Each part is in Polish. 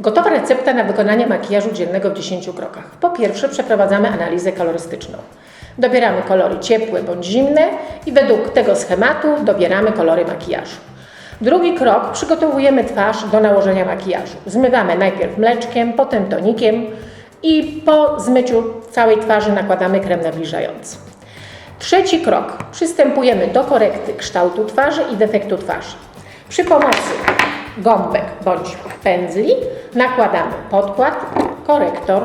Gotowa recepta na wykonanie makijażu dziennego w 10 krokach. Po pierwsze przeprowadzamy analizę kolorystyczną. Dobieramy kolory ciepłe bądź zimne i według tego schematu dobieramy kolory makijażu. Drugi krok przygotowujemy twarz do nałożenia makijażu. Zmywamy najpierw mleczkiem, potem tonikiem i po zmyciu całej twarzy nakładamy krem nawilżający. Trzeci krok. Przystępujemy do korekty kształtu twarzy i defektu twarzy. Przy pomocy gąbek bądź pędzli nakładamy podkład, korektor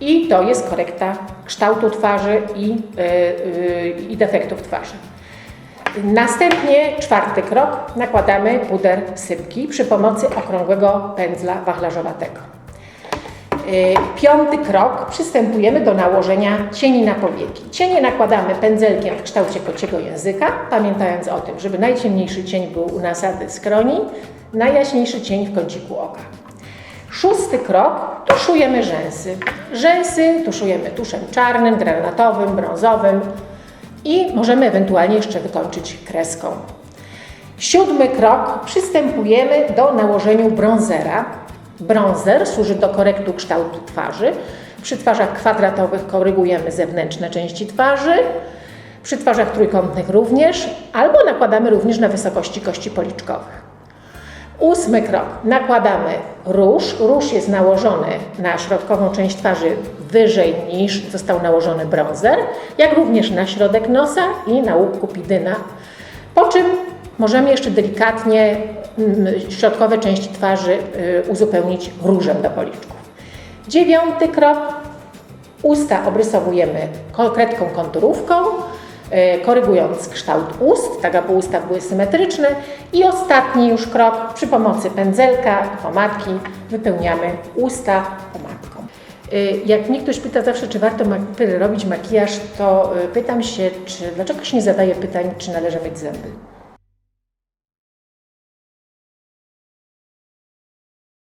i to jest korekta kształtu twarzy i, yy, yy, i defektów twarzy. Następnie czwarty krok nakładamy puder sypki przy pomocy okrągłego pędzla wachlarzowatego. Y, Piąty krok, przystępujemy do nałożenia cieni na powieki. Cienie nakładamy pędzelkiem w kształcie kociego języka, pamiętając o tym, żeby najciemniejszy cień był u nasady skroni, najjaśniejszy cień w kąciku oka. Szósty krok, tuszujemy rzęsy. Rzęsy tuszujemy tuszem czarnym, granatowym, brązowym i możemy ewentualnie jeszcze wykończyć kreską. Siódmy krok, przystępujemy do nałożenia brązera. Brązer służy do korektu kształtu twarzy. Przy twarzach kwadratowych korygujemy zewnętrzne części twarzy, przy twarzach trójkątnych również, albo nakładamy również na wysokości kości policzkowych. Ósmy krok. Nakładamy róż. Róż jest nałożony na środkową część twarzy wyżej niż został nałożony brązer, jak również na środek nosa i na łuk kupidyna. Po czym możemy jeszcze delikatnie mm, środkowe części twarzy y, uzupełnić różem do policzków. Dziewiąty krok. Usta obrysowujemy konkretką konturówką, korygując kształt ust, tak aby usta były symetryczne. I ostatni już krok, przy pomocy pędzelka pomadki wypełniamy usta pomadką. E, Jak mnie ktoś pyta zawsze, czy warto robić makijaż, to e, pytam się, czy, dlaczego się nie zadaje pytań, czy należy myć zęby.